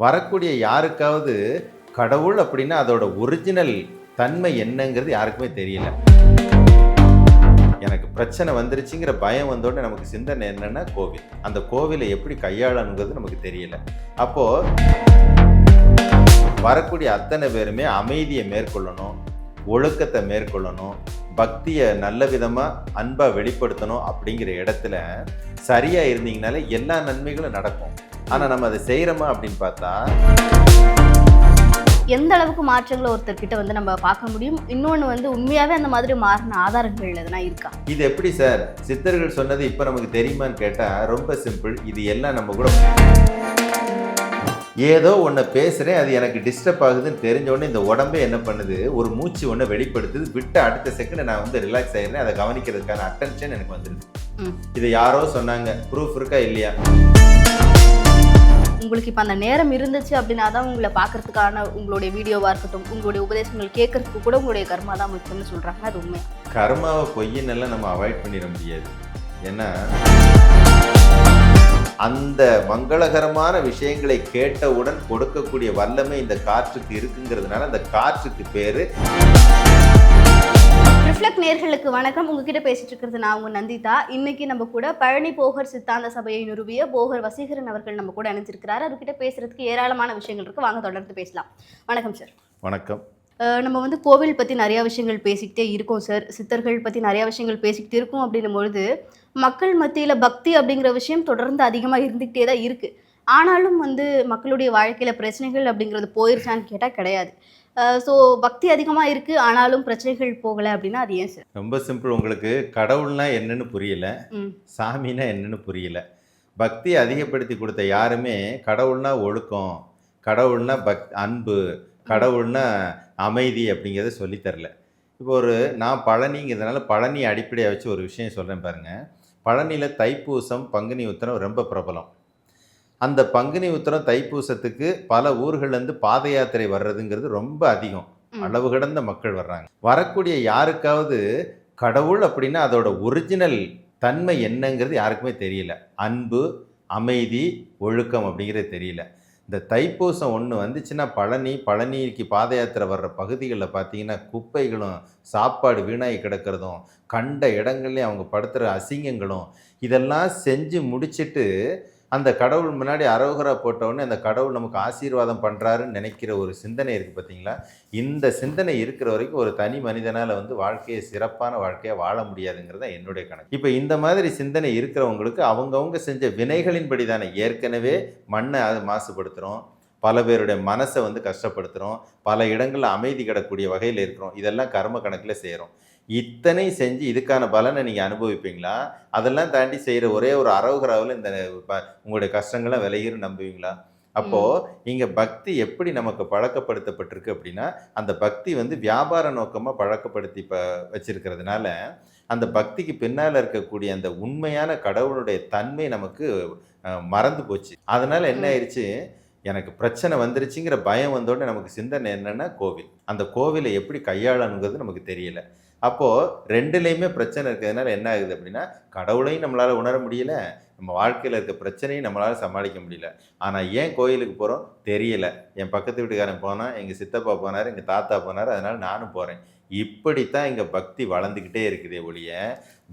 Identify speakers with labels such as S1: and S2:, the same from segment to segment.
S1: வரக்கூடிய யாருக்காவது கடவுள் அப்படின்னா அதோட ஒரிஜினல் தன்மை என்னங்கிறது யாருக்குமே தெரியல. எனக்கு பிரச்சனை வந்துருச்சுங்கிற பயம் வந்தோடனே நமக்கு சிந்தனை என்னன்னா கோவில். அந்த கோவிலை எப்படி கையாளணுங்கிறது நமக்கு தெரியல. அப்போ வரக்கூடிய அத்தனை பேருமே அமைதியை மேற்கொள்ளணும் ஒழுக்கத்தை மேற்கொள்ளணும் பக்தியை நல்ல விதமாக அன்பாக வெளிப்படுத்தணும் அப்படிங்கிற இடத்துல சரியாக இருந்தீங்கனாலே எல்லா நன்மைகளும் நடக்கும். ஆனால் நம்ம அதை செய்கிறோமா அப்படின்னு பார்த்தா
S2: எந்த அளவுக்கு மாற்றங்களை ஒருத்தர் கிட்ட வந்து நம்ம பார்க்க முடியும்? இன்னொன்று வந்து உண்மையாவே அந்த மாதிரி மாறின ஆதாரங்கள் எதனா இருக்கா?
S1: இது எப்படி சார்? சித்தர்கள் சொன்னது இப்போ நமக்கு தெரியுமான்னு கேட்டால் ரொம்ப சிம்பிள் இது எல்லாம் நம்ம கூட ஏதோ ஒன்று பேசுகிறேன் அது எனக்கு டிஸ்டர்ப் ஆகுதுன்னு தெரிஞ்ச உடனே இந்த உடம்பே என்ன பண்ணுது? ஒரு மூச்சு ஒன்று வெளிப்படுத்துது. விட்டு அடுத்த செகண்ட் நான் வந்து ரிலாக்ஸ் ஆகிடுறேன் அதை கவனிக்கிறதுக்கான அட்டென்ஷன் எனக்கு வந்துடுது. இது யாரோ சொன்னாங்க. ப்ரூஃப் இருக்கா இல்லையா?
S2: உங்களுக்கு இப்போ அந்த நேரம் இருந்துச்சு அப்படின்னா தான் உங்களை பார்க்கறதுக்கான உங்களுடைய வீடியோவாக இருக்கட்டும் உங்களுடைய உபதேசங்கள் கேட்கறதுக்கு கூட உங்களுடைய கர்மா தான் முக்கியம்னு சொல்கிறாங்க அது உண்மை.
S1: கர்மாவை பொய்யின்னெல்லாம் நம்ம அவாய்ட் பண்ணிட முடியாது. ஏன்னா அந்த மங்களகரமான விஷயங்களை கேட்டவுடன் கொடுக்கக்கூடிய வல்லமை இந்த காற்றுக்கு இருக்குங்கிறதுனால அந்த காற்றுக்கு பேர்
S2: ரிஃப்ளெக்ட் நேர்களுக்கு வணக்கம். உங்ககிட்ட பேசிட்டு இருக்கிறது நான் உங்க நந்திதா. இன்னைக்கு நம்ம கூட பழனி போகர் சித்தாந்த சபையை நிறுவிய போகர் வசீகரன் அவர்கள் நம்ம கூட இணைஞ்சிருக்கிறாரு. அவர்கிட்ட பேசுறதுக்கு ஏராளமான விஷயங்கள் இருக்கு. வாங்க தொடர்ந்து பேசலாம். வணக்கம் சார்
S1: வணக்கம்.
S2: நம்ம வந்து கோவில் பற்றி நிறையா விஷயங்கள் பேசிக்கிட்டே இருக்கோம் சார் சித்தர்கள் பற்றி நிறையா விஷயங்கள் பேசிக்கிட்டு இருக்கோம் அப்படின்னும் பொழுது மக்கள் மத்தியில் பக்தி அப்படிங்கிற விஷயம் தொடர்ந்து அதிகமாக இருந்துக்கிட்டே தான் இருக்குது ஆனாலும் வந்து மக்களுடைய வாழ்க்கையில் பிரச்சனைகள் அப்படிங்கிறது போயிருச்சான்னு கேட்டால் கிடையாது. ஸோ பக்தி அதிகமாக இருக்குது ஆனாலும் பிரச்சனைகள் போகலை அப்படின்னா அது ஏன் சார்?
S1: ரொம்ப சிம்பிள். உங்களுக்கு கடவுள்னா என்னன்னு புரியல.
S2: ம்.
S1: சாமினா என்னன்னு புரியல. பக்தி அதிகப்படுத்தி கொடுத்த யாருமே கடவுள்னா ஒழுக்கம் கடவுள்னா பக் அன்பு கடவுள்னா அமைதி அப்படிங்கிறத சொல்லித் தரல. இப்போ ஒரு நான் பழனிங்கிறதுனால பழனி அடிப்படையாக வச்சு ஒரு விஷயம் சொல்கிறேன் பாருங்கள் பழனியில் தைப்பூசம் பங்குனி உத்திரம் ரொம்ப பிரபலம். அந்த பங்குனி உத்திரம் தைப்பூசத்துக்கு பல ஊர்கள்லேருந்து பாத யாத்திரை வர்றதுங்கிறது ரொம்ப அதிகம். அளவு கடந்த மக்கள் வர்றாங்க. வரக்கூடிய யாருக்காவது கடவுள் அப்படின்னா அதோட ஒரிஜினல் தன்மை என்னங்கிறது யாருக்குமே தெரியல. அன்பு அமைதி ஒழுக்கம் அப்படிங்கிறது தெரியல. இந்த தைப்பூசம் ஒன்று வந்துச்சுன்னா பழனி பழனிக்கு பாத யாத்திரை வர்ற பகுதிகளில் பார்த்தீங்கன்னா குப்பைகளும் சாப்பாடு வீணாகி கிடக்கிறதும் கண்ட இடங்கள்லையும் அவங்க படுத்துகிற அசிங்கங்களும் இதெல்லாம் செஞ்சு முடிச்சிட்டு அந்த கடவுள் முன்னாடி அரோகரா போட்டவுடனே அந்த கடவுள் நமக்கு ஆசீர்வாதம் பண்ணுறாருன்னு நினைக்கிற ஒரு சிந்தனை இருக்குது பார்த்தீங்களா இந்த சிந்தனை இருக்கிற வரைக்கும் ஒரு தனி மனிதனால் வந்து வாழ்க்கையை சிறப்பான வாழ்க்கையாக வாழ முடியாதுங்கிறது தான் என்னுடைய கணக்கு. இப்போ இந்த மாதிரி சிந்தனை இருக்கிறவங்களுக்கு அவங்கவுங்க செஞ்ச வினைகளின்படி தானே. ஏற்கனவே மண்ணை அது மாசுபடுத்துகிறோம் பல பேருடைய மனசை வந்து கஷ்டப்படுத்துகிறோம் பல இடங்களில் அமைதி கிடக்கூடிய வகையில் இருக்கிறோம். இதெல்லாம் கர்ம கணக்கில் செய்கிறோம் இத்தனை செஞ்சு இதுக்கான பலனை நீங்கள் அனுபவிப்பீங்களா? அதெல்லாம் தாண்டி செய்கிற ஒரே ஒரு அரவுகராவில் இந்த உங்களுடைய கஷ்டங்கள்லாம் விளையிரும் நம்புவீங்களா? அப்போது இங்கே பக்தி எப்படி நமக்கு பழக்கப்படுத்தப்பட்டிருக்கு அப்படின்னா அந்த பக்தி வந்து வியாபார நோக்கமாக பழக்கப்படுத்தி ப வச்சிருக்கிறதுனால அந்த பக்திக்கு பின்னால் இருக்கக்கூடிய அந்த உண்மையான கடவுளுடைய தன்மை நமக்கு மறந்து போச்சு. அதனால் என்ன. ஆயிடுச்சு எனக்கு பிரச்சனை வந்துருச்சுங்கிற பயம் வந்தோடனே நமக்கு சிந்தனை என்னன்னா கோவில். அந்த கோவிலை எப்படி கையாளணுங்கிறது நமக்கு தெரியல. அப்போது ரெண்டுலேயுமே பிரச்சனை இருக்கிறதுனால என்ன ஆகுது அப்படின்னா கடவுளையும் நம்மளால் உணர முடியல நம்ம வாழ்க்கையில் இருக்க பிரச்சனையும் நம்மளால் சமாளிக்க முடியல. ஆனால் ஏன் கோயிலுக்கு போகிறோம் தெரியல. என் பக்கத்து வீட்டுக்காரன் போனால் எங்கள் சித்தப்பா போனார் எங்கள் தாத்தா போனார் அதனால் நானும் போகிறேன் இப்படித்தான் இங்கே பக்தி வளர்ந்துக்கிட்டே இருக்குதே ஒழிய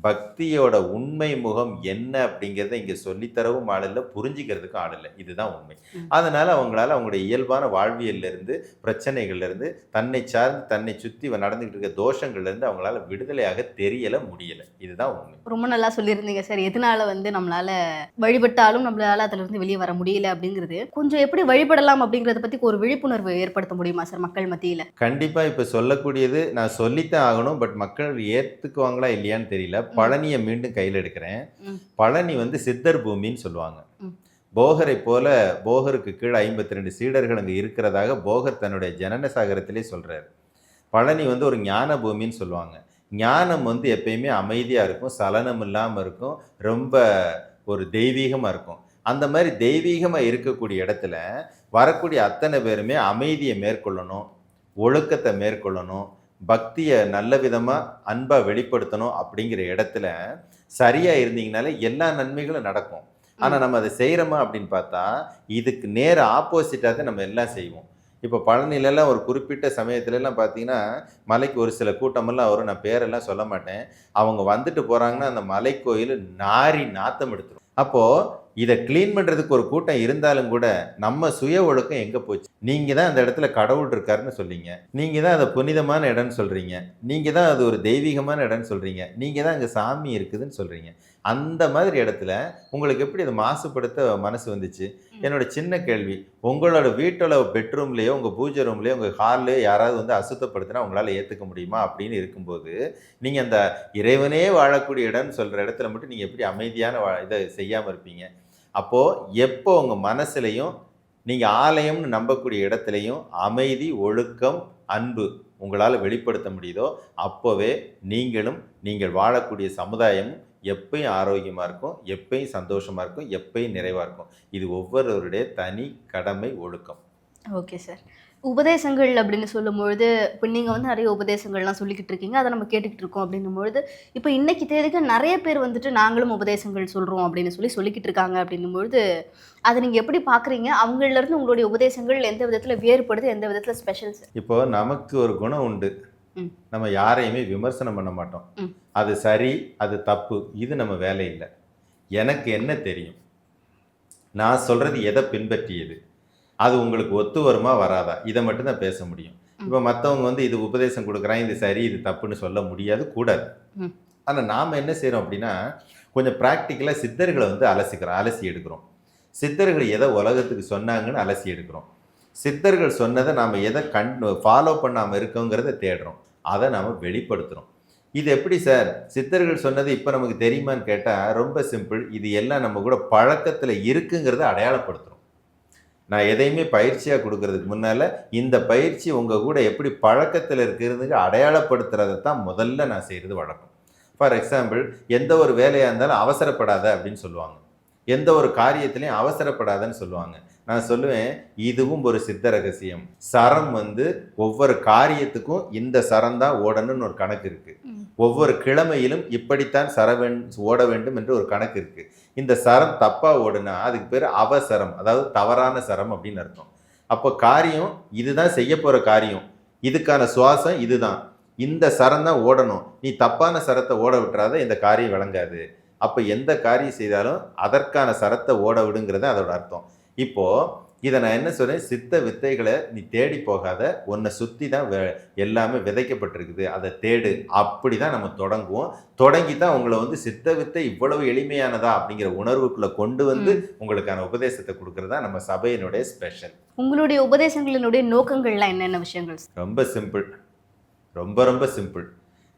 S1: பக்தியோட உண்மை முகம் என்ன அப்படிங்கிறத இங்கே சொல்லித்தரவும் ஆள் இல்லை புரிஞ்சுக்கிறதுக்கும் ஆள் இல்லை. இதுதான் உண்மை. அதனால் அவங்களால அவங்களுடைய இயல்பான வாழ்வியல்ல இருந்து பிரச்சனைகள்ல இருந்து தன்னை சார்ந்து தன்னை சுற்றி நடந்துக்கிட்டு இருக்க தோஷங்கள்ல இருந்து அவங்களால விடுதலையாக தெரியல முடியல. இதுதான் உண்மை.
S2: ரொம்ப நல்லா சொல்லியிருந்தீங்க சார். எதனால வந்து நம்மளால வழிபட்டாலும் நம்மளால அதுல இருந்து வெளியே வர முடியல அப்படிங்கிறது. கொஞ்சம் எப்படி வழிபடலாம் அப்படிங்கறத பத்தி ஒரு விழிப்புணர்வு ஏற்படுத்த முடியுமா சார் மக்கள் மத்தியில?
S1: கண்டிப்பா இப்ப சொல்லக்கூடியது நான் சொல்லித்தான் ஆகணும் பட் மக்கள் ஏத்துக்குவாங்களா இல்லையான்னு தெரியல. பழனியை மீண்டும் கையில் எடுக்கிறேன். பழனி வந்து சித்தர் பூமின்னு சொல்லுவாங்க. போகரை போல போகருக்கு கீழே ஐம்பத்தி ரெண்டு சீடர்கள் அங்கே இருக்கிறதாக போகர் தன்னுடைய ஜனன சாகரத்திலே சொல்றாரு. பழனி வந்து ஒரு ஞான பூமின்னு சொல்லுவாங்க. ஞானம் வந்து எப்பயுமே அமைதியாக இருக்கும் சலனம் இல்லாமல் இருக்கும் ரொம்ப ஒரு தெய்வீகமாக இருக்கும். அந்த மாதிரி தெய்வீகமாக இருக்கக்கூடிய இடத்துல வரக்கூடிய அத்தனை பேருமே அமைதியை மேற்கொள்ளணும் ஒழுக்கத்தை மேற்கொள்ளணும் பக்தியை நல்ல விதமாக அன்பாக வெளிப்படுத்தணும் அப்படிங்கிற இடத்துல சரியாக இருந்தீங்கனாலே எல்லா நன்மைகளும் நடக்கும். ஆனால் நம்ம அதை செய்கிறோமா அப்படின்னு பார்த்தா இதுக்கு நேர ஆப்போசிட்டாக தான் நம்ம எல்லாம் செய்வோம். இப்போ பழனிலெல்லாம் ஒரு குறிப்பிட்ட சமயத்துலலாம் பார்த்தீங்கன்னா மலைக்கு ஒரு சில கூட்டமெல்லாம் வரும். நான் பேரெல்லாம் சொல்ல மாட்டேன். அவங்க வந்துட்டு போகிறாங்கன்னா அந்த மலை கோயில் நாரி நாத்தம் எடுத்துரும். அப்போது இதை க்ளீன் பண்ணுறதுக்கு ஒரு கூட்டம் இருந்தாலும் கூட நம்ம சுய ஒழுக்கம் எங்கே போச்சு? நீங்கள் தான் அந்த இடத்துல கடவுள் இருக்காருன்னு சொல்றீங்க. நீங்கள் தான் அதை புனிதமான இடம்னு சொல்கிறீங்க நீங்கள் தான் அது ஒரு தெய்வீகமான இடம்னு சொல்கிறீங்க நீங்கள் தான் அங்கே சாமி இருக்குதுன்னு சொல்கிறீங்க அந்த மாதிரி இடத்துல உங்களுக்கு எப்படி அதை மாசுபடுத்த மனசு வந்துச்சு? என்னோட சின்ன கேள்வி உங்களோட வீட்டோட பெட்ரூம்லேயோ உங்கள் பூஜை ரூம்லேயோ உங்கள் ஹால்லையோ யாராவது வந்து அசுத்தப்படுத்தினா உங்களால் ஏற்றுக்க முடியுமா? அப்படின்னு இருக்கும்போது நீங்கள் அந்த இறைவனே வாழக்கூடிய இடம்னு சொல்கிற இடத்துல மட்டும் நீங்கள் எப்படி அமைதியான வா இதை செய்யாமல் இருப்பீங்க? அப்போது எப்போ உங்கள் மனசுலையும் நீங்கள் ஆலயம்னு நம்பக்கூடிய இடத்துலையும் அமைதி ஒழுக்கம் அன்பு உங்களால் வெளிப்படுத்த முடியுதோ அப்போவே நீங்களும் நீங்கள் வாழக்கூடிய சமுதாயம் எப்பயும் ஆரோக்கியமாக இருக்கும் எப்பயும் சந்தோஷமாக இருக்கும் எப்பயும் நிறைவாக இருக்கும். இது ஒவ்வொருவருடைய தனி கடமை ஒழுக்கம்.
S2: Okay sir. உபதேசங்கள் அப்படின்னு சொல்லும்பொழுது இப்போ நீங்கள் வந்து நிறைய உபதேசங்கள்லாம் சொல்லிக்கிட்டு இருக்கீங்க. அதை நம்ம கேட்டுக்கிட்டு இருக்கோம் அப்படின்னும் பொழுது இப்போ இன்னைக்கு தேதிக்கு நிறைய பேர் வந்துட்டு நாங்களும் உபதேசங்கள் சொல்கிறோம் அப்படின்னு சொல்லி சொல்லிக்கிட்டு இருக்காங்க அப்படின்னும் பொழுது அதை நீங்கள் எப்படி பார்க்குறீங்க அவங்களிருந்து உங்களுடைய உபதேசங்கள் எந்த விதத்தில் வேறுபடுது எந்த விதத்தில் ஸ்பெஷல் சார்
S1: இப்போ நமக்கு ஒரு குணம் உண்டு. நம்ம யாரையுமே விமர்சனம் பண்ண மாட்டோம். அது சரி அது தப்பு இது நம்ம வேலை இல்லை எனக்கு என்ன தெரியும்? நான் சொல்றது எதை பின்பற்றியது? அது உங்களுக்கு ஒத்து வருமா வராதா? இதை மட்டும் தான் பேச முடியும். இப்போ மற்றவங்க வந்து இது உபதேசம் கொடுக்குறான் இது சரி இது தப்புன்னு சொல்ல முடியாது கூடாது. ஆனால் நாம் என்ன செய்கிறோம் அப்படின்னா கொஞ்சம் ப்ராக்டிக்கலாக சித்தர்களை வந்து அலசிக்கிறோம் அலசி எடுக்கிறோம். சித்தர்கள் எதை உலகத்துக்கு சொன்னாங்கன்னு அலசி எடுக்கிறோம். சித்தர்கள் சொன்னதை நாம் எதை கண் ஃபாலோ பண்ணாமல் இருக்கோங்கிறத தேடுறோம். அதை நாம் வெளிப்படுத்துகிறோம் இது எப்படி சார்? சித்தர்கள் சொன்னது இப்போ நமக்கு தெரியுமான்னு கேட்டால் ரொம்ப சிம்பிள் இது எல்லாம் நம்ம கூட பழக்கத்தில் இருக்குங்கிறத அடையாளப்படுத்துகிறோம் நான் எதையுமே பயிற்சியாக கொடுக்கறதுக்கு முன்னால் இந்த பயிற்சி உங்கள் கூட எப்படி பழக்கத்தில் இருக்கிறதுக்கு அடையாளப்படுத்துறதை தான் முதல்ல நான் செய்கிறது வழக்கம். ஃபார் எக்ஸாம்பிள் எந்த ஒரு வேலையாக இருந்தாலும் அவசரப்படாத அப்படின்னு சொல்லுவாங்க. எந்த ஒரு காரியத்திலையும் அவசரப்படாதன்னு சொல்லுவாங்க. நான் சொல்லுவேன் இதுவும் ஒரு சித்த ரகசியம். சரம் வந்து ஒவ்வொரு காரியத்துக்கும் இந்த சரம் தான் ஓடணும்னு ஒரு கணக்கு இருக்கு.
S2: ம்.
S1: ஒவ்வொரு கிழமையிலும் இப்படித்தான் சர ஓட வேண்டும் என்று ஒரு கணக்கு இருக்கு. இந்த சரம் தப்பாக ஓடுனா அதுக்கு பேர் அவசரம் அதாவது தவறான சரம் அப்படின்னு அர்த்தம். அப்போ காரியம் இதுதான் செய்ய போகிற காரியம். இதுக்கான சுவாசம் இதுதான். இந்த சரம் தான் ஓடணும். நீ தப்பான சரத்தை ஓட விட்டுறாத இந்த காரியம் விளங்காது. அப்போ எந்த காரியம் செய்தாலும் அதற்கான சரத்தை ஓட விடுங்கிறது அதோட அர்த்தம். இப்போது இதை நான் என்ன சொல்றேன்? சித்த வித்தைகளை நீ தேடி போகாத. உன்னை சுற்றி தான் எல்லாமே விதைக்கப்பட்டிருக்குது. அதை தேடு. அப்படி தான் நம்ம தொடங்குவோம். தொடங்கி தான் உங்களை வந்து சித்த வித்தை இவ்வளவு எளிமையானதா அப்படிங்கிற உணர்வுக்குள்ள கொண்டு வந்து உங்களுக்கான உபதேசத்தை கொடுக்கறதா நம்ம சபையினுடைய ஸ்பெஷல்
S2: உங்களுடைய உபதேசங்களினுடைய நோக்கங்கள்லாம் என்னென்ன விஷயங்கள்?
S1: ரொம்ப சிம்பிள் ரொம்ப ரொம்ப சிம்பிள்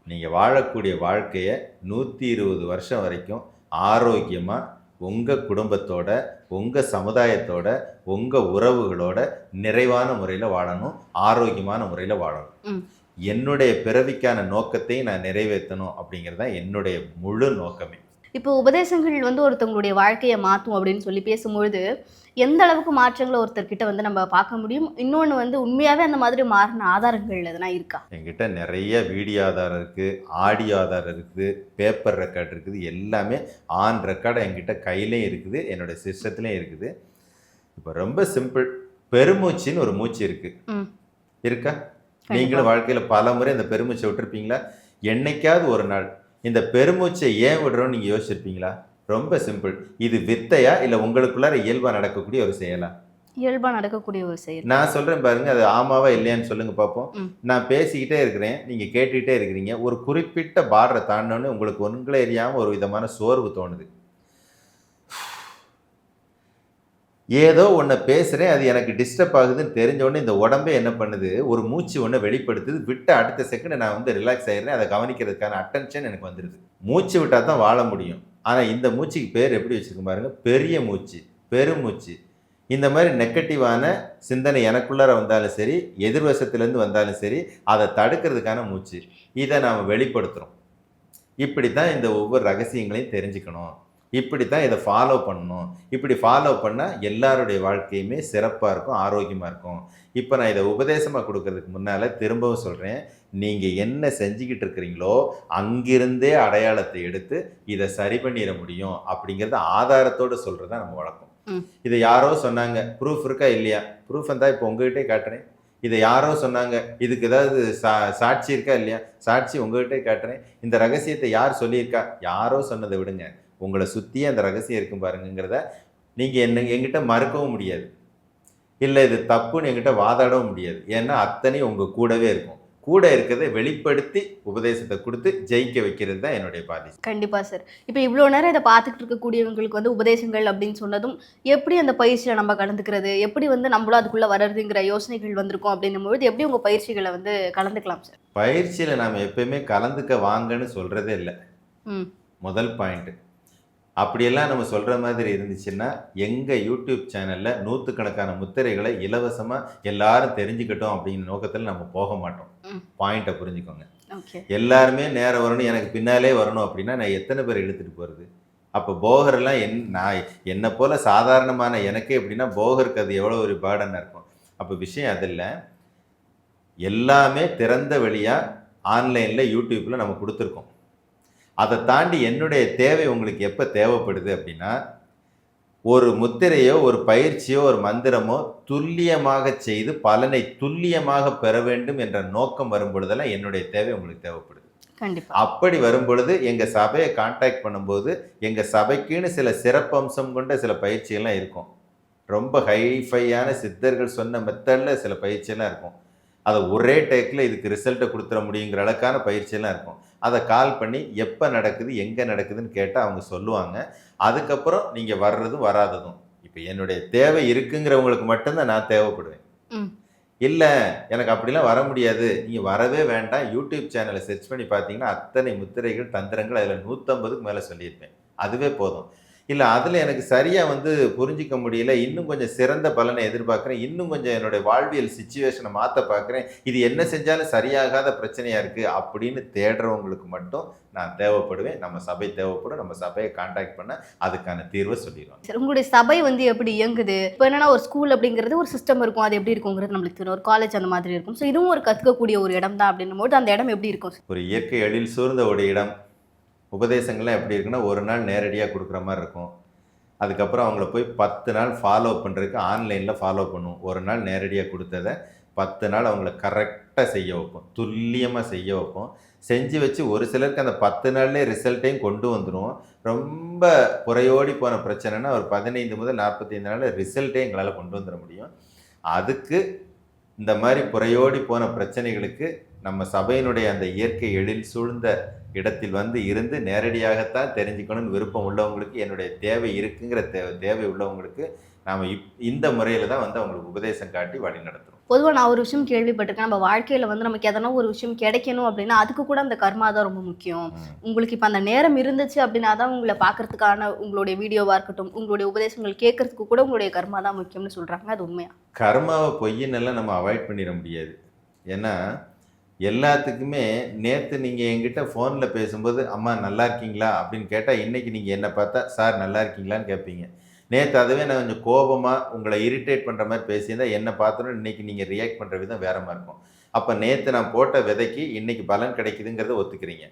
S1: நீங்கள் வாழக்கூடிய வாழ்க்கையை நூற்றி இருபது வருஷம் வரைக்கும் ஆரோக்கியமாக உங்கள் குடும்பத்தோட உங்கள் சமுதாயத்தோட உங்கள் உறவுகளோட நிறைவான முறையில் வாழணும் ஆரோக்கியமான முறையில் வாழணும். என்னுடைய பிறவிக்கான நோக்கத்தை நான் நிறைவேற்றணும் அப்படிங்கிறது தான் என்னுடைய முழு நோக்கமே
S2: இப்போ உபதேசங்கள் வந்து ஒருத்தவங்களுடைய வாழ்க்கையை மாற்றும் அப்படின்னு சொல்லி பேசும்பொழுது எந்த அளவுக்கு மாற்றங்களை ஒருத்தர்கிட்ட வந்து நம்ம பார்க்க முடியும்? இன்னொன்று வந்து உண்மையாகவே அந்த மாதிரி மாறின ஆதாரங்கள் எதனா இருக்கா?
S1: என்கிட்ட நிறைய வீடியோ ஆதாரம் இருக்குது ஆடியோ ஆதாரம் இருக்குது பேப்பர் ரெக்கார்ட் இருக்குது எல்லாமே ஆன் ரெக்கார்டு என்கிட்ட கையிலையும் இருக்குது என்னோட சிஸ்டத்துலேயும் இருக்குது. இப்போ ரொம்ப சிம்பிள் பெருமூச்சின்னு ஒரு மூச்சு இருக்குது. இருக்கா? நீங்களும் வாழ்க்கையில் பல முறை இந்த பெருமூச்சை விட்டுருப்பீங்களா? என்னைக்காவது ஒரு நாள் இந்த பெருமூச்சை ஏன் விடுறோம்னு நீங்கள் யோசிச்சிருப்பீங்களா? ரொம்ப சிம்பிள். இது வித்தையா? இல்லை உங்களுக்குள்ளார இயல்பாக நடக்கக்கூடிய ஒரு செயலா?
S2: இயல்பாக நடக்கக்கூடிய ஒரு செயல்.
S1: நான் சொல்றேன் பாருங்க அது ஆமாவா இல்லையான்னு சொல்லுங்க பார்ப்போம். நான் பேசிக்கிட்டே இருக்கிறேன் நீங்க கேட்டுக்கிட்டே இருக்கிறீங்க. ஒரு குறிப்பிட்ட பார்டரை தாண்டோன்னு உங்களுக்கு ஒன்றுங்களே எரியாம ஒரு விதமான சோர்வு தோணுது. ஏதோ ஒன்றை பேசுகிறேன் அது எனக்கு டிஸ்டர்ப் ஆகுதுன்னு தெரிஞ்சோடனே இந்த உடம்பே என்ன பண்ணுது? ஒரு மூச்சு ஒன்று வெளிப்படுத்துது. விட்ட அடுத்த செகண்ட் நான் வந்து ரிலாக்ஸ் ஆகிடுறேன் அதை கவனிக்கிறதுக்கான அட்டென்ஷன் எனக்கு வந்துடுது மூச்சு விட்டால் தான் வாழ முடியும். ஆனால் இந்த மூச்சுக்கு பேர் எப்படி வச்சிருக்கும் பாருங்க. பெரிய மூச்சு பெருமூச்சு இந்த மாதிரி நெகட்டிவான சிந்தனை எனக்குள்ளார வந்தாலும் சரி எதிர்வசத்துலேருந்து வந்தாலும் சரி அதை தடுக்கிறதுக்கான மூச்சு. இதை நாம் வெளிப்படுத்துகிறோம் இப்படி தான் இந்த ஒவ்வொரு ரகசியங்களையும் தெரிஞ்சுக்கணும். இப்படி தான் இதை ஃபாலோ பண்ணணும். இப்படி ஃபாலோ பண்ணால் எல்லாருடைய வாழ்க்கையுமே சிறப்பாக இருக்கும் ஆரோக்கியமாக இருக்கும். இப்போ நான் இதை உபதேசமாக கொடுக்கறதுக்கு முன்னால் திரும்பவும் சொல்கிறேன் நீங்கள் என்ன செஞ்சுக்கிட்டு இருக்கிறீங்களோ அங்கிருந்தே அடையாளத்தை எடுத்து இதை சரி பண்ணிட முடியும் அப்படிங்கிறத ஆதாரத்தோடு சொல்கிறது தான் நம்ம வழக்கம். இதை யாரோ சொன்னாங்க. ப்ரூஃப் இருக்கா இல்லையா? ப்ரூஃப் இருந்தால் இப்போ உங்ககிட்டே காட்டுறேன். இதை யாரோ சொன்னாங்க. இதுக்கு ஏதாவது சா சாட்சி இருக்கா இல்லையா? சாட்சி உங்ககிட்டே காட்டுறேன். இந்த ரகசியத்தை யார் சொல்லியிருக்கா? யாரோ சொன்னதை விடுங்க. உங்களை சுற்றியே அந்த ரகசியம் இருக்கும் பாருங்கங்கிறத நீங்கள் என்ன எங்கிட்ட மறுக்கவும் முடியாது. இல்லை இது தப்புன்னு என்கிட்ட வாதாடவும் முடியாது. ஏன்னா அத்தனையும் உங்கள் கூடவே இருக்கும். கூட இருக்கிறதை வெளிப்படுத்தி உபதேசத்தை கொடுத்து ஜெயிக்க வைக்கிறது தான் என்னுடைய பாதி
S2: கண்டிப்பா சார் இப்போ இவ்வளோ நேரம் இதை பார்த்துக்கிட்டு இருக்கக்கூடியவங்களுக்கு வந்து உபதேசங்கள் அப்படின்னு சொன்னதும் எப்படி அந்த பயிற்சியில் நம்ம கலந்துக்கிறது? எப்படி வந்து நம்மளும் அதுக்குள்ள வர்றதுங்கிற யோசனைகள் வந்திருக்கும் அப்படின்னும் பொழுது எப்படி உங்க பயிற்சிகளை வந்து கலந்துக்கலாம் சார்
S1: பயிற்சியில் நாம் எப்பயுமே கலந்துக்க வாங்கன்னு சொல்கிறதே இல்லை. முதல் பாயிண்ட்டு அப்படியெல்லாம் நம்ம சொல்கிற மாதிரி இருந்துச்சுன்னா எங்கள் யூடியூப் சேனலில் நூற்றுக்கணக்கான முத்திரைகளை இலவசமாக எல்லாரும் தெரிஞ்சுக்கட்டும் அப்படிங்கிற நோக்கத்தில் நம்ம போக மாட்டோம். பாயிண்ட்டை புரிஞ்சுக்கோங்க. எல்லாருமே நேரம் வரணும். எனக்கு பின்னாலே வரணும் அப்படின்னா நான் எத்தனை பேர் இழுத்துட்டு போகிறது அப்போ போகரெல்லாம் என் நான் என்னை போல் சாதாரணமான எனக்கே எப்படின்னா போகருக்கு அது எவ்வளோ ஒரு பேர்டனாக இருக்கும். அப்போ விஷயம் அது இல்லை. எல்லாமே திறந்த வழியாக ஆன்லைனில் யூடியூப்பில் நம்ம கொடுத்துருக்கோம். அதை தாண்டி என்னுடைய தேவை உங்களுக்கு எப்போ தேவைப்படுது அப்படின்னா ஒரு முத்திரையோ ஒரு பயிற்சியோ ஒரு மந்திரமோ துல்லியமாக செய்து பலனை துல்லியமாக பெற வேண்டும் என்ற நோக்கம் வரும் பொழுதெல்லாம் என்னுடைய தேவை உங்களுக்கு தேவைப்படுது.
S2: கண்டிப்பா.
S1: அப்படி வரும் பொழுது எங்கள் சபையை காண்டாக்ட் பண்ணும்போது எங்கள் சபைக்குன்னு சில சிறப்பம்சம் கொண்ட சில பயிற்சியெல்லாம் இருக்கும். ரொம்ப ஹைஃபையான சித்தர்கள் சொன்ன மெத்தடில் சில பயிற்சியெல்லாம் இருக்கும். அதை ஒரே டேக்கில் இதுக்கு ரிசல்ட்டை கொடுத்துட முடியுங்கிற அளவுக்கான பயிற்சியெல்லாம் இருக்கும். அதை கால் பண்ணி எப்போ நடக்குது எங்கே நடக்குதுன்னு கேட்டால் அவங்க சொல்லுவாங்க. அதுக்கப்புறம் நீங்கள் வர்றதும் வராததும். இப்போ என்னுடைய தேவை இருக்குங்கிறவங்களுக்கு மட்டும்தான் நான் தேவைப்படுவேன். இல்லை எனக்கு அப்படிலாம் வர முடியாது. நீங்கள் வரவே வேண்டாம். யூடியூப் சேனலை சர்ச் பண்ணி பார்த்தீங்கன்னா அத்தனை முத்திரைகள் தந்திரங்கள் அதில் நூற்றம்பதுக்கு மேலே சொல்லியிருப்பேன். அதுவே போதும். இல்லை அதில் எனக்கு சரியாக வந்து புரிஞ்சிக்க முடியல. இன்னும் கொஞ்சம் சிறந்த பலனை எதிர்பார்க்குறேன். இன்னும் கொஞ்சம் என்னுடைய வாழ்வியல் சுச்சுவேஷனை மாற்ற பார்க்குறேன் இது என்ன செஞ்சாலும் சரியாகாத பிரச்சனையாக இருக்குது அப்படின்னு தேடுறவங்களுக்கு மட்டும் நான் தேவைப்படுவேன். நம்ம சபை தேவைப்படும். நம்ம சபையை காண்டாக்ட் பண்ண அதுக்கான தீர்வை சொல்லிடுவாங்க.
S2: சரி உங்களுடைய சபை வந்து எப்படி இயங்குது? இப்போ என்னன்னா ஒரு ஸ்கூல் அப்படிங்கிறது ஒரு சிஸ்டம் இருக்கும். அது எப்படி இருக்குங்கிறது நம்மளுக்கு தெரியும். ஒரு காலேஜ் அந்த மாதிரி இருக்கும். ஸோ இதுவும் ஒரு கற்றுக்கக்கூடிய ஒரு இடம் தான் அப்படின்னும் போது அந்த இடம் எப்படி இருக்கும்?
S1: ஒரு இயற்கை எழில் சூழ்ந்த ஒரு இடம். உபதேசங்கள்லாம் எப்படி இருக்குன்னா ஒரு நாள் நேரடியாக கொடுக்குற மாதிரி இருக்கும். அதுக்கப்புறம் அவங்கள போய் பத்து நாள் ஃபாலோ பண்ணுறதுக்கு ஆன்லைனில் ஃபாலோ பண்ணுவோம். ஒரு நாள் நேரடியாக கொடுத்ததை பத்து நாள் அவங்கள கரெக்டாக செய்ய வைப்போம். துல்லியமாக செய்ய வைப்போம். செஞ்சு வச்சு ஒரு சிலருக்கு அந்த பத்து நாள்லேயே ரிசல்ட்டையும் கொண்டு வந்துடும் ரொம்ப குறையோடி போன பிரச்சனைனா ஒரு பதினைந்து முதல் நாற்பத்தைந்து நாள் ரிசல்ட்டே எங்களால் கொண்டு வந்துட முடியும். அதுக்கு இந்த மாதிரி புறையோடி போன பிரச்சனைகளுக்கு நம்ம சபையினுடைய அந்த இயற்கை எழில் சூழ்ந்த இடத்தில் வந்து இருந்து நேரடியாகத்தான் தெரிஞ்சுக்கணும்னு விருப்பம் உள்ளவங்களுக்கு என்னுடைய தேவை இருக்குங்கிற தே தேவை உள்ளவங்களுக்கு நாம் இப் இந்த முறையில் தான் வந்து அவங்களுக்கு உபதேசம் காட்டி வழி நடத்துகிறோம்
S2: பொதுவாக நான் ஒரு விஷயம் கேள்விப்பட்டிருக்கேன். நம்ம வாழ்க்கையில் வந்து நமக்கு எதனா ஒரு விஷயம் கிடைக்கணும் அப்படின்னா அதுக்கு கூட அந்த கர்மா தான் ரொம்ப முக்கியம். உங்களுக்கு இப்போ அந்த நேரம் இருந்துச்சு அப்படின்னா தான் உங்களை பார்க்கறதுக்கான உங்களுடைய வீடியோவாக இருக்கட்டும் உங்களுடைய உபதேசங்கள் கேட்கறதுக்கு கூட உங்களுடைய கர்மா தான் முக்கியம்னு சொல்கிறாங்க அது உண்மையா?
S1: கர்மாவை பொய்யின்னெல்லாம் நம்ம அவாய்ட் பண்ணிட முடியாது. ஏன்னா எல்லாத்துக்குமே நேற்று நீங்கள் என்கிட்ட ஃபோனில் பேசும்போது அம்மா நல்லா இருக்கீங்களா? அப்படின்னு கேட்டால் இன்றைக்கி நீங்கள் என்னை பார்த்தா சார் நல்லா இருக்கீங்களான்னு கேட்பீங்க நேற்று அதுவே நான் கொஞ்சம் கோபமாக உங்களை இரிட்டேட் பண்ணுற மாதிரி பேசியிருந்தா என்னை பார்த்தோன்னு இன்றைக்கி நீங்கள் ரியாக்ட் பண்ணுற விதம் வேற மாதிரி இருக்கும். அப்போ நேற்று நான் போட்ட விதைக்கு இன்னைக்கு பலன் கிடைக்குதுங்கிறத ஒத்துக்கிறீங்க.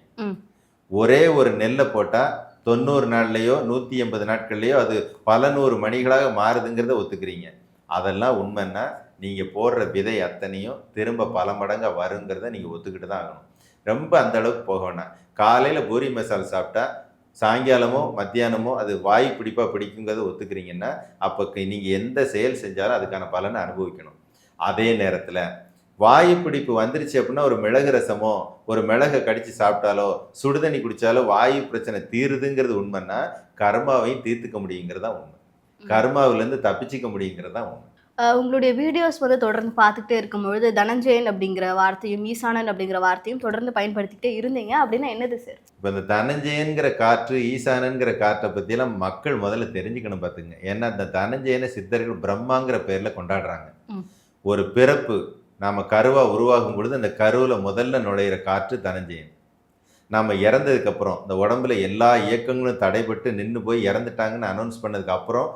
S1: ஒரே ஒரு நெல்லை போட்டால் தொண்ணூறு நாள்லேயோ நூற்றி எண்பது நாட்கள்லேயோ அது பல நூறு மணிகளாக மாறுதுங்கிறத ஒத்துக்கிறீங்க. அதெல்லாம் உண்மைன்னா நீங்கள் போடுற விதை அத்தனையும் திரும்ப பல மடங்காக வருங்கிறத நீங்கள் ஒத்துக்கிட்டு தான் ஆகணும். ரொம்ப அந்த அளவுக்கு போக வேணாம். காலையில் பூரி மசால் சாப்பிட்டா சாயங்காலமோ மத்தியானமோ அது வாய் பிடிப்பா பிடிக்குங்கிறத ஒத்துக்கிறீங்கன்னா அப்போ நீங்கள் எந்த செயல் செஞ்சாலும் அதுக்கான பலனை அனுபவிக்கணும். அதே நேரத்தில் வாயு பிடிப்பு வந்துருச்சு அப்படின்னா ஒரு மிளகு ரசமோ ஒரு மிளகை கடிச்சு சாப்பிட்டாலோ சுடுதண்ணி குடிச்சாலோ வாயு பிரச்சனை தீருதுங்கிறது உண்மைன்னா கர்மாவையும் தீர்த்துக்க முடியுங்கிறதா உண்மை. கர்மாவிலேருந்து தப்பிச்சிக்க முடியுங்கிறதா உண்மை.
S2: உங்களுடைய வீடியோஸ் வந்து தொடர்ந்து பார்த்துக்கிட்டே இருக்கும்பொழுது தனஞ்சயன் அப்படிங்கிற வார்த்தையும் ஈசானன் அப்படிங்கிற வார்த்தையும் தொடர்ந்து பயன்படுத்திக்கிட்டே இருந்தீங்க. அப்படின்னா என்னது சார்?
S1: இப்போ இந்த தனஞ்சயன்கிற காற்று ஈசானன்கிற காற்றை பற்றியெல்லாம் மக்கள் முதல்ல தெரிஞ்சுக்கணும் பார்த்துங்க. ஏன்னா இந்த தனஞ்சயனை சித்தர்கள் பிரம்மாங்கிற பேரில் கொண்டாடுறாங்க. ஒரு பிறப்பு நாம் கருவா உருவாகும் பொழுது அந்த கருவில் முதல்ல நுழையிற காற்று தனஞ்சயன். நம்ம இறந்ததுக்கு அப்புறம் இந்த உடம்புல எல்லா இயக்கங்களும் தடைபட்டு நின்று போய் இறந்துட்டாங்கன்னு அனௌன்ஸ் பண்ணதுக்கு அப்புறம்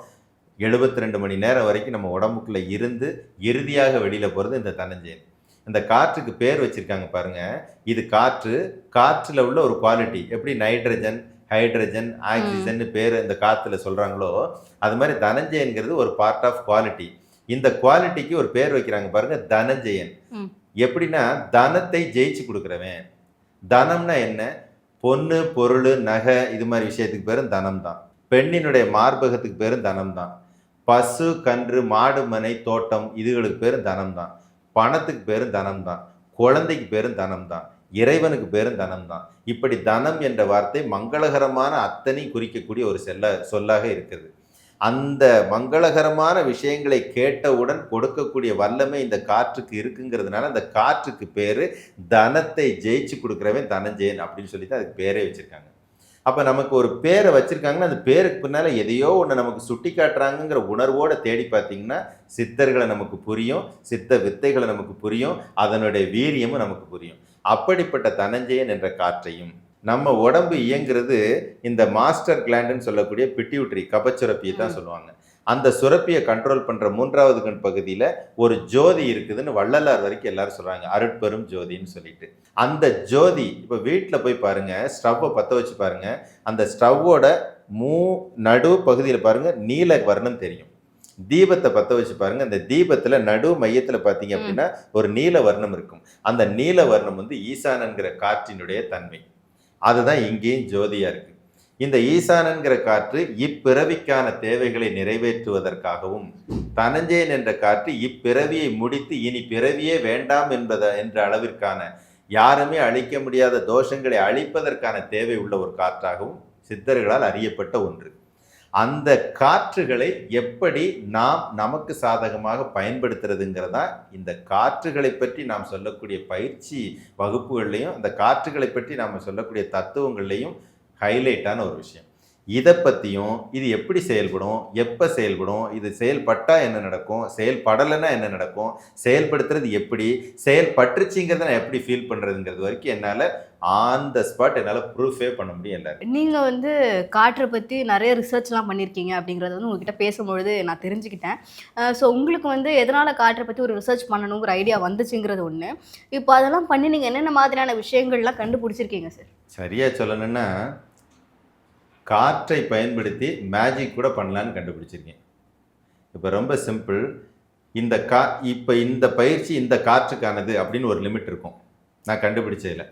S1: எழுபத்தி ரெண்டு மணி நேரம் வரைக்கும் நம்ம உடம்புக்குள்ள இருந்து இறுதியாக வெளியில போகிறது இந்த தனஞ்சயன் இந்த காற்றுக்கு பேர் வச்சிருக்காங்க பாருங்க. இது காற்று காற்றுல உள்ள ஒரு குவாலிட்டி எப்படி நைட்ரஜன் ஹைட்ரஜன் ஆக்சிஜன் பேர் இந்த காத்துல சொல்றாங்களோ அது மாதிரி தனஞ்சயன்கிறது ஒரு பார்ட் ஆஃப் குவாலிட்டி இந்த குவாலிட்டிக்கு ஒரு பேர் வைக்கிறாங்க பாருங்க தனஞ்சயன். எப்படின்னா தனத்தை ஜெயிச்சு கொடுக்குறவன். தனம்னா என்ன? பொண்ணு பொருள் நகை இது மாதிரி விஷயத்துக்கு பேரும் தனம் தான் பெண்ணினுடைய மார்பகத்துக்கு பேரும் தனம் தான் பசு கன்று மாடு மனை தோட்டம் இதுகளுக்கு பேரும் தனம் தான் பணத்துக்கு பேரும் தனம் தான் குழந்தைக்கு பேரும் தனம் தான் இறைவனுக்கு பேரும் தனம் தான் இப்படி தனம் என்ற வார்த்தை மங்களகரமான அத்தனை குறிக்கக்கூடிய ஒரு செல்ல சொல்லாக இருக்குது. அந்த மங்களகரமான விஷயங்களை கேட்டவுடன் கொடுக்கக்கூடிய வல்லமை இந்த காற்றுக்கு இருக்குங்கிறதுனால அந்த காற்றுக்கு பேர் தனத்தை ஜெயிச்சு கொடுக்குறவன் தனஞ்சயன் அப்படின்னு சொல்லி தான் அதுக்கு பேரே வச்சுருக்காங்க. அப்ப நமக்கு ஒரு பேரை வச்சிருக்காங்கன்னா அந்த பேருக்கு பின்னால எதையோ ஒன்று நமக்கு சுட்டி காட்டுறாங்கங்கிற உணர்வோட தேடி பார்த்தீங்கன்னா சித்தர்களை நமக்கு புரியும் சித்த வித்தைகளை நமக்கு புரியும் அதனுடைய வீரியமும் நமக்கு புரியும். அப்படிப்பட்ட தனஞ்சயன் என்ற காற்றையும் நம்ம உடம்பு இயங்குறது இந்த மாஸ்டர் கிளாண்டுன்னு சொல்லக்கூடிய பிட்யூட்ரி கபச்சுரப்பியை தான் சொல்லுவாங்க. அந்த சுரப்பியை கண்ட்ரோல் பண்ற மூன்றாவது கண் பகுதியில ஒரு ஜோதி இருக்குதுன்னு வள்ளலார் வரைக்கும் எல்லாரும் சொல்றாங்க. அருட்பெரும் ஜோதின்னு சொல்லிட்டு. அந்த ஜோதி இப்போ வீட்டில் போய் பாருங்க ஸ்டவ்வை பற்ற வச்சு பாருங்க. அந்த ஸ்டவ்வோட மூ நடு பகுதியில் பாருங்க நீல வர்ணம் தெரியும். தீபத்தை பற்ற வச்சு பாருங்க. அந்த தீபத்துல நடு மையத்துல பார்த்தீங்க அப்படின்னா ஒரு நீல வர்ணம் இருக்கும். அந்த நீல வர்ணம் வந்து ஈசானன்கிற காற்றினுடைய தன்மை. அதுதான் இங்கேயும் ஜோதியா இருக்கு. இந்த ஈசானன்கிற காற்று இப்பிறவிக்கான தேவைகளை நிறைவேற்றுவதற்காகவும் தனஞ்சயன் என்ற காற்று இப்பிறவியை முடித்து இனி பிறவியே வேண்டாம் என்பத என்ற அளவிற்கான யாருமே அழிக்க முடியாத தோஷங்களை அழிப்பதற்கான தேவை உள்ள ஒரு காற்றாகவும் சித்தர்களால் அறியப்பட்ட ஒன்று. அந்த காற்றுகளை எப்படி நாம் நமக்கு சாதகமாக பயன்படுத்துறதுங்கிறதா இந்த காற்றுகளை பற்றி நாம் சொல்லக்கூடிய பயிற்சி வகுப்புகள்லையும் அந்த காற்றுகளை பற்றி நாம் சொல்லக்கூடிய தத்துவங்கள்லையும் ஹைலைட்டான ஒரு விஷயம். இதை பற்றியும் இது எப்படி செயல்படும் எப்போ செயல்படும் இது செயல்பட்டா என்ன நடக்கும் செயல்படலைன்னா என்ன நடக்கும் செயல்படுத்துறது எப்படி செயல்பட்டுச்சுங்கிறத நான் எப்படி ஃபீல் பண்ணுறதுங்கிறது வரைக்கும் என்னால் ஆன் த ஸ்பாட் என்னால் ப்ரூஃபே பண்ண முடியும் எல்லாரும்
S2: நீங்க வந்து காற்றை பத்தி நிறைய ரிசர்ச்லாம் பண்ணியிருக்கீங்க அப்படிங்கறத வந்து உங்ககிட்ட பேசும்பொழுது நான் தெரிஞ்சுக்கிட்டேன். ஸோ உங்களுக்கு வந்து எதனால காற்றை பத்தி ஒரு ரிசர்ச் பண்ணணுங்கிற ஐடியா வந்துச்சுங்கிறது ஒண்ணு. இப்போ அதெல்லாம் பண்ணி நீங்க என்னென்ன மாதிரியான விஷயங்கள்லாம் கண்டுபிடிச்சிருக்கீங்க சார்
S1: சரியா சொல்லணும்னா காற்றை பயன்படுத்தி மேஜிக் கூட பண்ணலான்னு கண்டுபிடிச்சிருக்கேன். இப்போ ரொம்ப சிம்பிள் இந்த கா இப்போ இந்த பயிற்சி இந்த காற்றுக்கானது அப்படின்னு ஒரு லிமிட் இருக்கும். நான் கண்டுபிடிச்சதில்ல.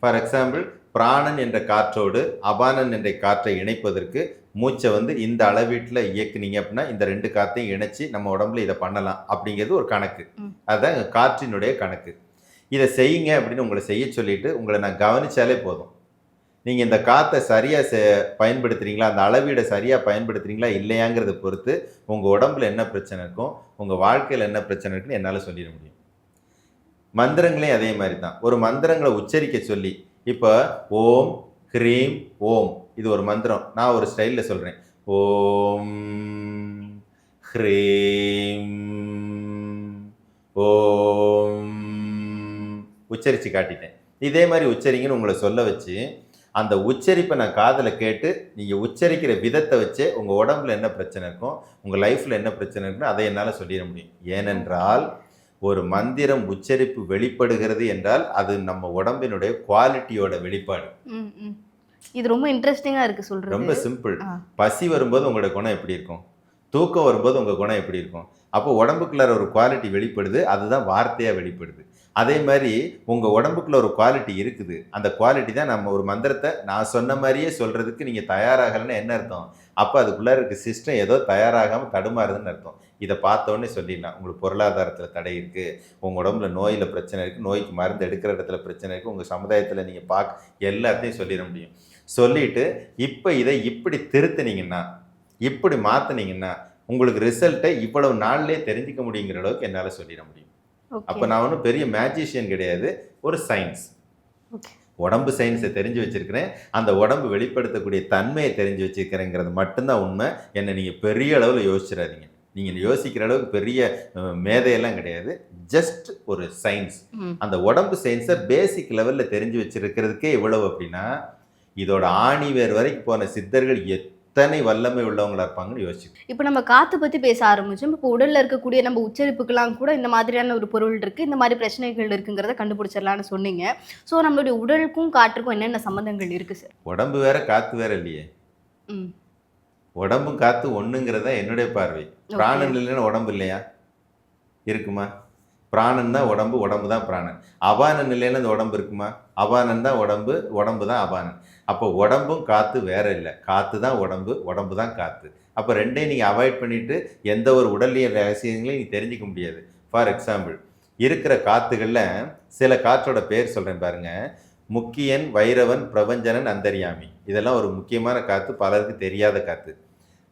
S1: ஃபார் எக்ஸாம்பிள் பிராணன் என்ற காற்றோடு அபானன் என்ற காற்றை இணைப்பதற்கு மூச்சை வந்து இந்த அளவீட்டில் இயக்குனீங்க அப்படின்னா இந்த ரெண்டு காற்றையும் இணைச்சி நம்ம உடம்புல இதை பண்ணலாம் அப்படிங்கிறது ஒரு கணக்கு. அதுதான் காற்றினுடைய கணக்கு. இதை செய்யுங்க அப்படின்னு உங்களை செய்ய சொல்லிட்டு உங்களை நான் கவனிச்சாலே போதும். நீங்கள் இந்த காற்றை சரியாக செ பயன்படுத்துறீங்களா? அந்த அளவீடை சரியாக பயன்படுத்துகிறீங்களா இல்லையாங்கிறத பொறுத்து உங்கள் உடம்புல என்ன பிரச்சனை இருக்கும் உங்கள் வாழ்க்கையில் என்ன பிரச்சனை இருக்குன்னு என்னால் சொல்லிட முடியும். மந்திரங்களையும் அதே மாதிரி தான் ஒரு மந்திரங்களை உச்சரிக்க சொல்லி இப்போ ஓம் ஹ்ரீம் ஓம் இது ஒரு மந்திரம். நான் ஒரு ஸ்டைலில் சொல்கிறேன் ஓம் ஹ்ரீம் ஓம் உச்சரித்து காட்டிட்டேன். இதே மாதிரி உச்சரிங்கன்னு உங்களை சொல்ல வச்சு அந்த உச்சரிப்பை நான் காதில் கேட்டு நீங்கள் உச்சரிக்கிற விதத்தை வச்சே உங்கள் உடம்புல என்ன பிரச்சனை இருக்கும் உங்கள் லைஃப்பில் என்ன பிரச்சனை இருக்குன்னு அதை என்னால் சொல்லிட முடியும். ஏனென்றால் ஒரு மந்திரம் உச்சரிப்பு வெளிப்படுகிறது என்றால் அது நம்ம உடம்பினுடைய குவாலிட்டியோட வெளிப்பாடு.
S2: இது ரொம்ப இன்ட்ரெஸ்டிங்கா இருக்கு சொல்றது.
S1: ரொம்ப சிம்பிள். பசி வரும்போது உங்களோட குணம் எப்படி இருக்கும்? தூக்கம் வரும்போது உங்கள் குணம் எப்படி இருக்கும்? அப்போ உடம்புக்குள்ளார ஒரு குவாலிட்டி வெளிப்படுது அதுதான் வார்த்தையாக வெளிப்படுது. அதே மாதிரி உங்கள் உடம்புக்குள்ள ஒரு குவாலிட்டி இருக்குது. அந்த குவாலிட்டி தான் நம்ம ஒரு மந்திரத்தை நான் சொன்ன மாதிரியே சொல்கிறதுக்கு நீங்கள் தயாராகலைன்னு என்ன அர்த்தம்? அப்போ அதுக்குள்ளே இருக்க சிஸ்டம் ஏதோ தயாராகாமல் தடுமாறுதுன்னு அர்த்தம். இதை பார்த்தோன்னே சொல்லிடலாம். உங்களுக்கு பொருளாதாரத்தில் தடை இருக்குது உங்கள் உடம்புல நோயில் பிரச்சனை இருக்குது நோய்க்கு மருந்து எடுக்கிற இடத்துல பிரச்சனை இருக்குது உங்கள் சமுதாயத்தில் நீங்கள் பார்க்க எல்லாத்தையும் சொல்லிட முடியும். சொல்லிட்டு இப்போ இதை இப்படி திருத்தினீங்கன்னா இப்படி மாற்றினீங்கன்னா உங்களுக்கு ரிசல்ட்டை இவ்வளவு நாள்லேயே தெரிஞ்சுக்க முடியுங்கிற அளவுக்கு என்னால் சொல்லிட முடியும். அப்போ நான் ஒன்றும் பெரிய மேஜிஷியன் கிடையாது ஒரு சயின்ஸ் உடம்பு சயின்ஸை தெரிஞ்சு வச்சிருக்கிறேன். அந்த உடம்பு வெளிப்படுத்தக்கூடிய தன்மையை தெரிஞ்சு வச்சிருக்கிறேங்கிறது மட்டும்தான் உண்மை. என்னை நீங்கள் பெரிய அளவில் யோசிச்சிடாதீங்க. நீங்கள் யோசிக்கிற அளவுக்கு பெரிய மேதையெல்லாம் கிடையாது. ஜஸ்ட் ஒரு சயின்ஸ். அந்த உடம்பு சயின்ஸை பேசிக் லெவலில் தெரிஞ்சு வச்சிருக்கிறதுக்கே இவ்வளவு அப்படின்னா இதோட ஆணிவேர் வரைக்கும் போன சித்தர்கள் எத்தனை வல்லமை உள்ளவங்களா இருப்பாங்கன்னு யோசிச்சு
S2: இப்போ நம்ம காற்று பற்றி பேச ஆரம்பிச்சோம். இப்போ உடல்ல இருக்கக்கூடிய நம்ம உச்சரிப்புக்கெல்லாம் கூட இந்த மாதிரியான ஒரு பொருள் இருக்கு. இந்த மாதிரி பிரச்சனைகள் இருக்குங்கிறத கண்டுபிடிச்சிடலாம்னு சொன்னீங்க. ஸோ நம்மளுடைய உடலுக்கும் காற்றுக்கும் என்னென்ன சம்மந்தங்கள் இருக்கு சார்
S1: உடம்பு வேற காத்து வேற இல்லையே. உடம்பும் காத்து ஒண்ணுங்கிறதா என்னுடைய பார்வை. பிராணன் இல்லைன்னா உடம்பு இல்லையா? இருக்குமா? பிராணன் தான் உடம்பு உடம்பு தான் பிராணன். அபானன் இல்லைன்னா அந்த உடம்பு இருக்குமா? அபானன் தான் உடம்பு உடம்பு தான் அபானன். அப்போ உடம்பும் காற்று வேற இல்லை. காற்று தான் உடம்பு உடம்பு தான் காற்று அப்போ ரெண்டையும் நீங்கள் அவாய்ட் பண்ணிவிட்டு எந்த ஒரு உடல்நிலை ரகசியங்களையும் நீ தெரிஞ்சிக்க முடியாது. ஃபார் எக்ஸாம்பிள் இருக்கிற காற்றுகளில் சில காற்றோட பேர் சொல்கிறேன் பாருங்கள் முக்கியன் வைரவன் பிரபஞ்சனன் அந்தரியாமி. இதெல்லாம் ஒரு முக்கியமான காற்று பலருக்கு தெரியாத காற்று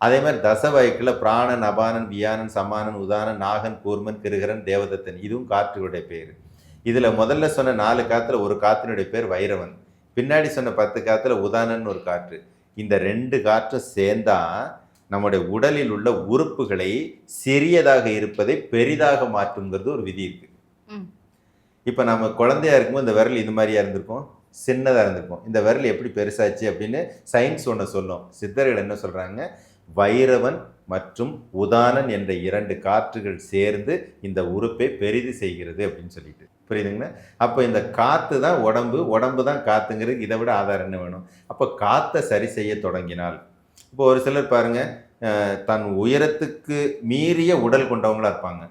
S1: அதே மாதிரி தசவாயுக்கில் பிராணன் அபானன் வியானன் சமானன் உதானன் நாகன் கூர்மன் கிருகரன் தேவதத்தன். இதுவும் காற்றுடைய பேர். இதில் முதல்ல சொன்ன நாலு காற்றுல ஒரு காற்றினுடைய பேர் வைரவன். பின்னாடி சொன்ன பத்து காற்றுல உதானன் ஒரு காற்று. இந்த ரெண்டு காற்றும் சேர்ந்தா நம்முடைய உடலில் உள்ள உறுப்புகளை சிறியதாக இருப்பதை பெரிதாக மாற்றுங்கிறது ஒரு விதி இருக்கு.
S2: ம்.
S1: இப்போ நம்ம குழந்தையா இருக்கும்போது இந்த விரல் இது மாதிரியா இருந்திருக்கும்? சின்னதாக இருந்திருக்கும். இந்த விரல் எப்படி பெருசாச்சு அப்படின்னு சயின்ஸ் ஒன்று சொல்லும். சித்தர்கள் என்ன சொல்கிறாங்க வைரவன் மற்றும் உதானன் என்ற இரண்டு காற்றுகள் சேர்ந்து இந்த உறுப்பை பெரிது செய்கிறது அப்படின்னு சொல்லிட்டு. புரியுதுங்களா? அப்போ இந்த காற்று தான் உடம்பு உடம்பு தான் காத்துங்கிறது இதை விட ஆதாரம் என்ன வேணும்? அப்போ காற்றை சரி செய்ய தொடங்கினால். இப்போ ஒரு சிலர் பாருங்க அஹ், தன் உயரத்துக்கு மீறிய உடல் கொண்டவங்களா இருப்பாங்க.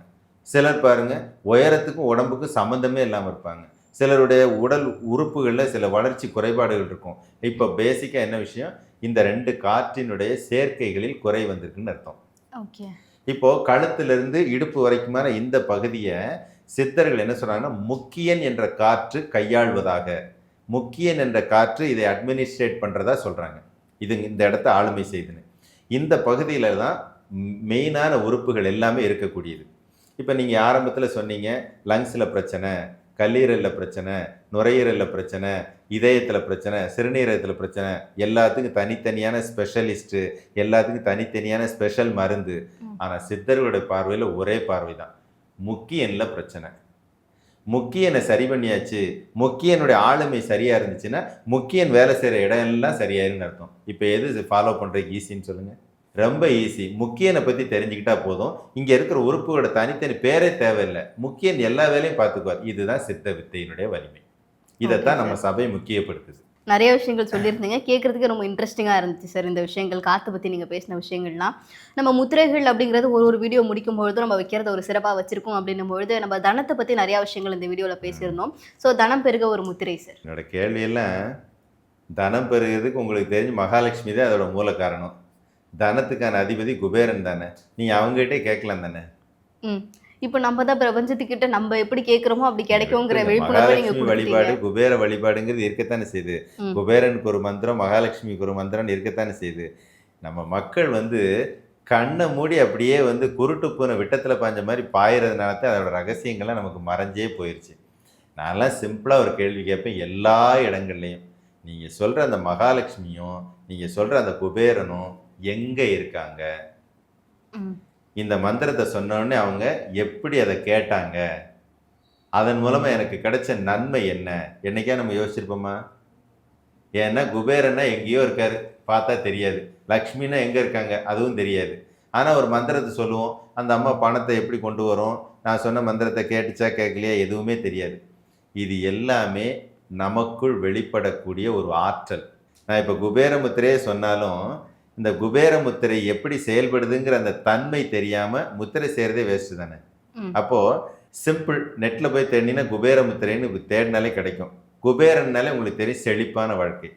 S1: சிலர் பாருங்க உயரத்துக்கும் உடம்புக்கும் சம்மந்தமே இல்லாமல் இருப்பாங்க. சிலருடைய உடல் உறுப்புகளில் சில வளர்ச்சி குறைபாடுகள் இருக்கும். இப்போ பேசிக்காக என்ன விஷயம்? இந்த ரெண்டு காற்றினுடைய சேர்க்கைகளில் குறை வந்திருக்குன்னு அர்த்தம்.
S2: ஓகே.
S1: இப்போ கழுத்திலிருந்து இடுப்பு வரைக்குமான இந்த பகுதியை சித்தர்கள் என்ன சொல்றாங்கன்னா முக்கியன் என்ற காற்று கையாள்வதாக. முக்கியன் என்ற காற்று இதை அட்மினிஸ்ட்ரேட் பண்றதா சொல்றாங்க. இது இந்த இடத்த ஆளுமை செய்துன்னு. இந்த பகுதியில தான் மெயினான உறுப்புகள் எல்லாமே இருக்கக்கூடியது. இப்போ நீங்கள் ஆரம்பத்தில் சொன்னீங்க லங்ஸில் பிரச்சனை கல்லீரலில் பிரச்சனை நுரையீரலில் பிரச்சனை இதயத்தில் பிரச்சனை சிறுநீரகத்தில் பிரச்சனை எல்லாத்துக்கும் தனித்தனியான ஸ்பெஷலிஸ்ட்டு எல்லாத்துக்கும் தனித்தனியான ஸ்பெஷல் மருந்து. ஆனால் சித்தர்களுடைய பார்வையில் ஒரே பார்வை தான் முக்கியனில் பிரச்சனை. முக்கியனை சரி பண்ணியாச்சு. முக்கியனுடைய ஆளுமை சரியாக இருந்துச்சுன்னா முக்கியன் வேலை செய்கிற இடம் எல்லாம் சரியாயிருன்னு அர்த்தம். இப்போ எது ஃபாலோ பண்ணுறதுக்கு ஈஸின்னு சொல்லுங்கள் ரொம்ப ஈஸி முக்கியனை பற்றி தெரிஞ்சுக்கிட்டா போதும். இங்கே இருக்கிற உறுப்புகளோட தனித்தனி பேரே தேவையில்லை. முக்கியன் எல்லா வேலையும் பார்த்துக்குவார். இதுதான் சித்த வித்தையினுடைய வலிமை. இதைத்தான் நம்ம சபை முக்கியப்படுத்துது.
S2: நிறைய விஷயங்கள் சொல்லியிருந்தீங்க. கேட்குறதுக்கு ரொம்ப இன்ட்ரெஸ்டிங்காக இருந்துச்சு சார் இந்த விஷயங்கள் காற்று பற்றி நீங்கள் பேசின விஷயங்கள்லாம். நம்ம முத்திரைகள் அப்படிங்கிறது ஒரு ஒரு வீடியோ முடிக்கும் பொழுது நம்ம வைக்கிறத ஒரு சிறப்பாக வச்சிருக்கோம் அப்படின்னும் பொழுது நம்ம தனத்தை பற்றி நிறையா விஷயங்கள் இந்த வீடியோவில் பேசியிருந்தோம். ஸோ தனம் பெருக ஒரு முத்திரை சார்
S1: என்னோட கேள்வியெல்லாம் தனம் பெறுகிறதுக்கு உங்களுக்கு தெரிஞ்சு மகாலட்சுமி தான் அதோட மூல காரணம். தனத்துக்கான அதிபதி குபேரன் தானே. நீங்கள் அவங்ககிட்டே கேட்கலாம் தானே?
S2: ம். இப்போ நம்ம தான் பிரபஞ்சத்துக்கிட்ட நம்ம எப்படி கேட்குறோமோ அப்படி கிடைக்குங்கிற விழிப்புணர்வை நீங்கள்
S1: வழிபாடு குபேர வழிபாடுங்கிறது இருக்கத்தானே செய்யுது. குபேரனுக்கு ஒரு மந்திரம் மகாலட்சுமிக்கு ஒரு மந்திரம் இருக்கத்தானே செய்யுது. நம்ம மக்கள் வந்து கண்ணை மூடி அப்படியே வந்து குருட்டு பூனை விட்டத்தில் பாஞ்ச மாதிரி பாயறதுனால தான் அதோட ரகசியங்கள்லாம் நமக்கு மறைஞ்சே போயிடுச்சு நான்லாம் சிம்பிளாக ஒரு கேள்வி கேட்பேன் எல்லா இடங்கள்லையும். நீங்கள் சொல்கிற அந்த மகாலட்சுமியும் நீங்கள் சொல்கிற அந்த குபேரனும் எங்கே இருக்காங்க? இந்த மந்திரத்தை சொன்னோடனே அவங்க எப்படி அதை கேட்டாங்க? அதன் மூலமாக எனக்கு கிடைச்ச நன்மை என்ன? என்னைக்கா நம்ம யோசிச்சிருப்போமா? ஏன்னா குபேரன்னா எங்கேயோ இருக்கார். பார்த்தா தெரியாது. லக்ஷ்மின்னா எங்கே இருக்காங்க? அதுவும் தெரியாது. ஆனால் ஒரு மந்திரத்தை சொல்லுவோம். அந்த அம்மா பணத்தை எப்படி கொண்டு வரும்? நான் சொன்ன மந்திரத்தை கேட்டுச்சா கேட்கலையா? எதுவுமே தெரியாது. இது எல்லாமே நமக்குள் வெளிப்படக்கூடிய ஒரு ஆற்றல். நான் இப்போ குபேரமுத்திரையே சொன்னாலும் இந்த குபேரமுத்திரை எப்படி செயல்படுதுங்கிற அந்த தன்மை தெரியாம முத்திரை செய்யறதே வேஸ்ட் தானே.
S2: ம்.
S1: அப்போ சிம்பிள் நெட்ல போய் தேடினா குபேரமுத்திரைன்னு உங்களுக்கு தேடினாலே கிடைக்கும். குபேரன்னாலே உங்களுக்கு தெரியும் செழிப்பான வாழ்க்கை.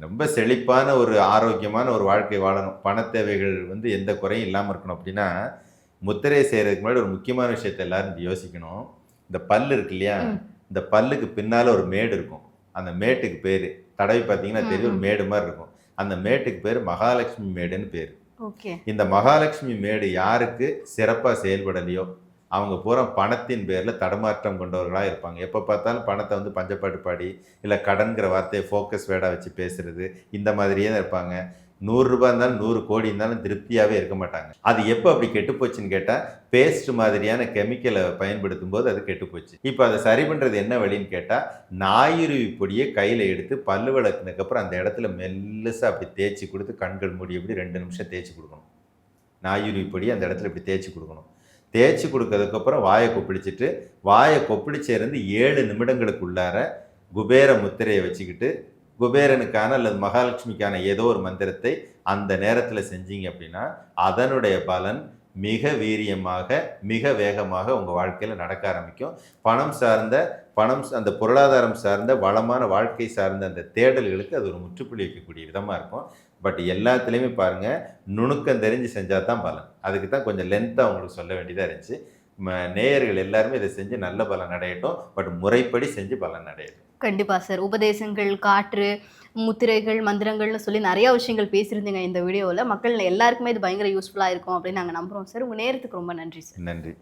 S1: ரொம்ப செழிப்பான ஒரு ஆரோக்கியமான ஒரு வாழ்க்கை வாழணும். பண தேவைகள் வந்து எந்த குறையும் இல்லாமல் இருக்கணும் அப்படின்னா முத்திரை செய்யறதுக்கு முன்னாடி ஒரு முக்கியமான விஷயத்தை எல்லாரும் யோசிக்கணும். இந்த பல்லு இருக்கு இல்லையா. இந்த பல்லுக்கு பின்னால ஒரு மேடு இருக்கும். அந்த மேட்டுக்கு பேரு. தடவி பார்த்தீங்கன்னா தெரியும் ஒரு. மேடு மாதிரி இருக்கும். அந்த மேட்டுக்கு பேர் மகாலட்சுமி மேடுன்னு பேர்.
S2: ஓகே.
S1: இந்த மகாலட்சுமி மேடு யாருக்கு சிறப்பாக செயல்படலையோ அவங்க பூரா பணத்தின் பேரில் தடுமாற்றம் கொண்டவர்களாக இருப்பாங்க. எப்போ பார்த்தாலும் பணத்தை வந்து பஞ்சப்பாட்டு பாடி இல்லை கடன்கிற வார்த்தையை ஃபோக்கஸ் வேர்டாக வச்சு பேசுறது இந்த மாதிரியே தான் இருப்பாங்க. நூறுரூபா இருந்தாலும் நூறு கோடி இருந்தாலும் திருப்தியாகவே இருக்க மாட்டாங்க. அது எப்போ அப்படி கெட்டு போச்சுன்னு கேட்டால் பேஸ்ட் மாதிரியான கெமிக்கலை பயன்படுத்தும் போது அது கெட்டு போச்சு. இப்போ அதை சரி பண்ணுறது என்ன வழின்னு கேட்டால் நாயுருவி பொடியை கையில் எடுத்து பல்லு விளக்குனதுக்கப்புறம் அந்த இடத்துல மெல்லுசாக அப்படி தேய்ச்சி கொடுத்து கண்கள் மூடி இப்படி ரெண்டு நிமிஷம் தேய்ச்சி கொடுக்கணும். நாயுருவி பொடியை அந்த இடத்துல இப்படி தேய்ச்சி கொடுக்கணும். தேய்ச்சி கொடுக்கறதுக்கப்புறம் வாயை கொப்பளிச்சிட்டு வாயை கொப்பிடிச்சேருந்து ஏழு நிமிடங்களுக்குள்ளார குபேர முத்திரையை வச்சுக்கிட்டு குபேரனுக்கான அல்லது மகாலட்சுமிக்கான ஏதோ ஒரு மந்திரத்தை அந்த நேரத்தில் செஞ்சீங்க அப்படின்னா அதனுடைய பலன் மிக வீரியமாக மிக வேகமாக உங்கள் வாழ்க்கையில் நடக்க ஆரம்பிக்கும். பணம் சார்ந்த பணம் அந்த பொருளாதாரம் சார்ந்த வளமான வாழ்க்கை சார்ந்த அந்த தேடல்களுக்கு அது ஒரு முற்றுப்புள்ளி வைக்கக்கூடிய விதமாக இருக்கும். பட் எல்லாத்துலேயுமே பாருங்கள் நுணுக்கம் தெரிஞ்சு செஞ்சால் தான் பலன். அதுக்கு தான் கொஞ்சம் லென்த்தாக உங்களுக்கு சொல்ல வேண்டியதாக இருந்துச்சு. ம- நேயர்கள் எல்லாருமே இதை செஞ்சு நல்ல பலன் அடையட்டும். பட் முறைப்படி செஞ்சு பலன் அடையட்டும்.
S2: கண்டிப்பாக சார். உபதேசங்கள் காற்று முத்திரைகள் மந்திரங்கள்னு சொல்லி நிறைய விஷயங்கள் பேசியிருந்தீங்க இந்த வீடியோவில். மக்கள் எல்லாருக்குமே இது பயங்கர யூஸ்ஃபுல்லாக இருக்கும் அப்படின்னு நாங்கள் நம்புகிறோம் சார். உங்கள் நேரத்துக்கு ரொம்ப நன்றி சார்.
S1: நன்றி.